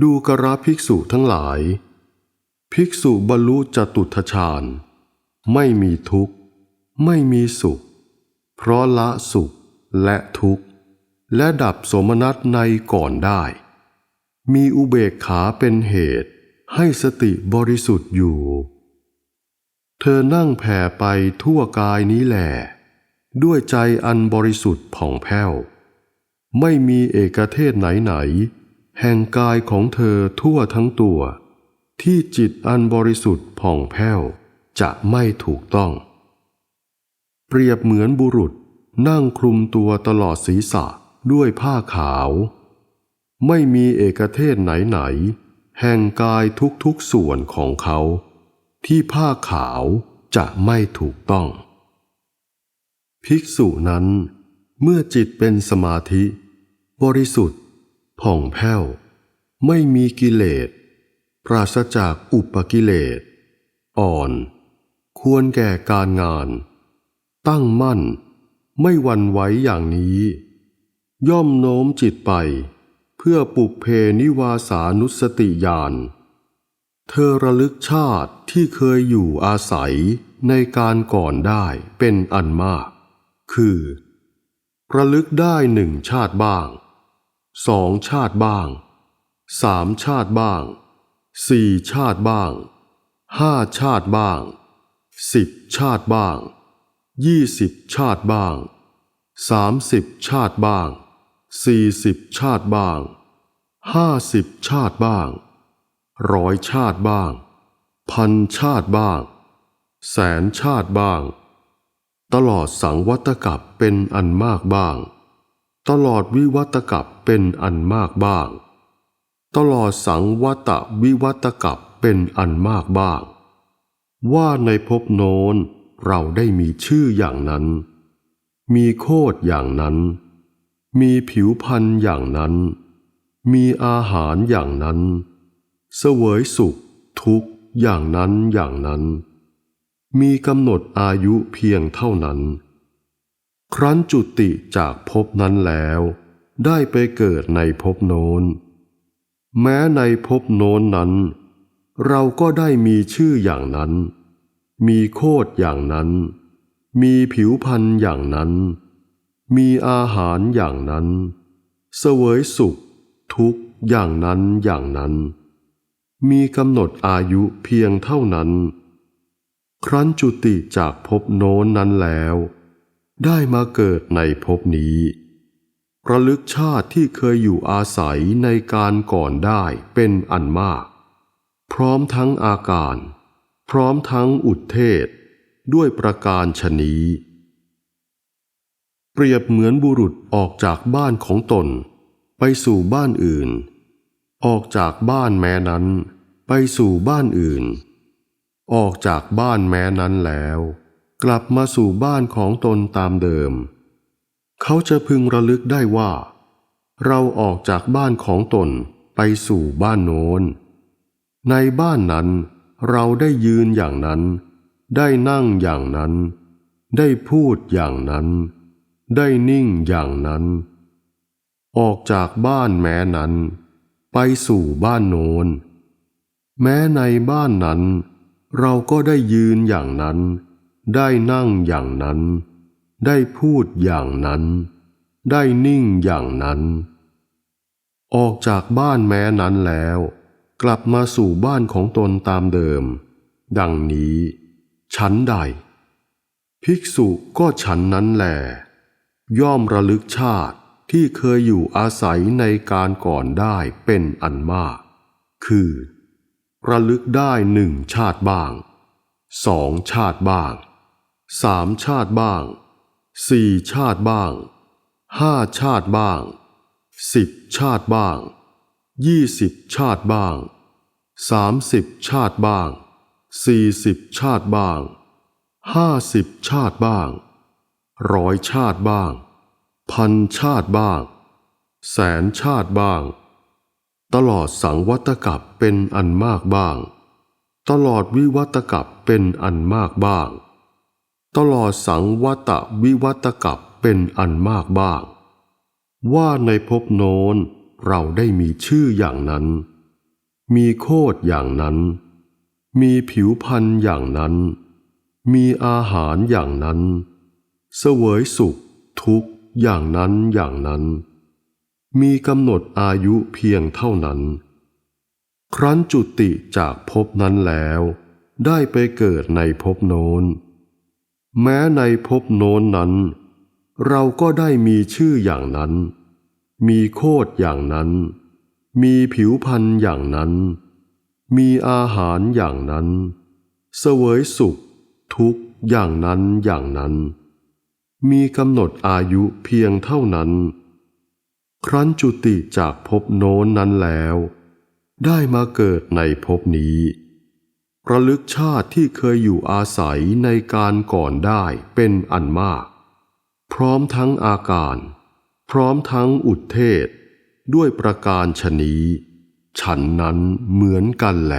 ดูกระภิกษุทั้งหลาย ภิกษุบรรลุจตุทฌานไม่มีทุกข์ ไม่มีสุข เพราะละสุขและทุกข์ และดับสมนัตในก่อนได้ มีอุเบกขาเป็นเหตุให้สติบริสุทธิ์อยู่ เธอนั่งแผ่ไปทั่วกายนี้แหลด้วยใจอันบริสุทธิ์ผ่องแผ้ว ไม่มีเอกเทศไหนๆ แห่งกายของเธอทั่วทั้งตัว ที่จิตอันบริสุทธิ์ผ่องแผ้วจะไม่ถูกต้อง เปรียบเหมือนบุรุษนั่งคลุมตัวตลอดศีรษะด้วยผ้าขาว ไม่มีเอกเทศไหนๆแห่งกายทุกๆส่วนของเขา ที่ผ้าขาวจะไม่ถูกต้อง ภิกษุนั้น เมื่อจิตเป็นสมาธิ บริสุทธิ์ ผ่องแผ้ว ไม่มีกิเลส ปราศจากอุปกิเลส อ่อน ควรแก่การงาน ตั้งมั่น ไม่วันไหวอย่างนี้ ย่อมโน้มจิตไป เพื่อปุเพนิวาสานุสติญาณเธอระลึกชาติที่เคยอยู่อาศัยในการก่อนได้เป็นอันมาก คือ ระลึกได้หนึ่งชาติบ้าง สองชาติบ้างสามชาติบ้างสี่ชาติบ้างห้าชาติบ้างสิบชาติบ้างยี่สิบชาติบ้างสามสิบชาติบ้างสี่สิบชาติบ้างห้าสิบชาติบ้างร้อยชาติบ้าง พันชาติบ้าง แสนชาติบ้าง ตลอดสังวัตกับเป็นอันมากบ้าง ตลอดวิวัตกับเป็นอันมากบ้าง ตลอดสังวัตวิวัตกับเป็นอันมากบ้าง ว่าในภพโน้นเราได้มีชื่ออย่างนั้น มีโคดอย่างนั้น มีผิวพันธ์อย่างนั้น มีอาหารอย่างนั้น เสวยสุข ทุกข์อย่างนั้นอย่างนั้น มีกำหนดอายุเพียงเท่านั้น ครั้นจุติจากภพนั้นแล้ว ได้ไปเกิดในภพโน้น แม้ในภพโน้นนั้น เราก็ได้มีชื่ออย่างนั้น มีโคดอย่างนั้น มีผิวพันธ์อย่างนั้น มีอาหารอย่างนั้น เสวยสุข ทุกข์อย่างนั้นอย่างนั้น มีกำหนดอายุเพียงเท่านั้น ครั้นจุติจากภพโน้นนั้นแล้ว ได้มาเกิดในภพนี้ระลึกชาติที่เคยอยู่อาศัยในการก่อนได้เป็นอันมาก พร้อมทั้งอาการ พร้อมทั้งอุทเทศ ด้วยประการชนีเปรียบเหมือนบุรุษออกจากบ้านของตน ไปสู่บ้านอื่น ออกจากบ้านแม้นั้น ไปสู่บ้านอื่น ออกจากบ้านแม้นั้นแล้ว กลับมาสู่บ้านของตนตามเดิม เขาจะพึงระลึกได้ว่า เราออกจากบ้านของตนไปสู่บ้านโน้น ในบ้านนั้นเราได้ยืนอย่างนั้น ได้นั่งอย่างนั้น ได้พูดอย่างนั้น ได้นิ่งอย่างนั้น ออกจากบ้านแม้นั้น ไปสู่บ้านโน้น แม้ในบ้านนั้น เราก็ได้ยืนอย่างนั้น ได้นั่งอย่างนั้น ได้พูดอย่างนั้น ได้นิ่งอย่างนั้น ออกจากบ้านแม้นั้นแล้ว กลับมาสู่บ้านของตนตามเดิม ดังนี้ชั้นใด ภิกษุก็ฉันนั้นแหลย่อมระลึกชาติที่เคยอยู่อาศัยในการก่อนได้เป็นอันมาก คือ ระลึกได้หนึ่งชาติบ้างสองชาติบ้าง สามชาติบ้างสี่ชาติบ้างห้าชาติบ้างสิบชาติบ้างยี่สิบชาติบ้างสามสิบชาติบ้างสี่สิบชาติบ้างห้าสิบชาติบ้างร้อยชาติบ้าง พันชาติบ้าง แสนชาติบ้าง ตลอดสังวัตกับเป็นอันมากบ้าง ตลอดวิวัตกับเป็นอันมากบ้าง ตลอดสังวัตวิวัตกับเป็นอันมากบ้าง ว่าในภพโน้นเราได้มีชื่ออย่างนั้น มีโคดอย่างนั้น มีผิวพันธ์อย่างนั้น มีอาหารอย่างนั้น เสวยสุข ทุกข์อย่างนั้นอย่างนั้น มีกำหนดอายุเพียงเท่านั้น ครั้นจุติจากภพนั้นแล้ว ได้ไปเกิดในภพโน้น แม้ในภพโน้นนั้น เราก็ได้มีชื่ออย่างนั้น มีโคดอย่างนั้น มีผิวพันธ์อย่างนั้น มีอาหารอย่างนั้น เสวยสุข ทุกข์อย่างนั้นอย่างนั้น มีกำหนดอายุเพียงเท่านั้น ครั้นจุติจากภพโน้นนั้นแล้ว ได้มาเกิดในภพนี้ ระลึกชาติที่เคยอยู่อาศัยในการก่อนได้เป็นอันมาก พร้อมทั้งอาการ พร้อมทั้งอุทเทศ ด้วยประการชนีฉันนั้นเหมือนกันแล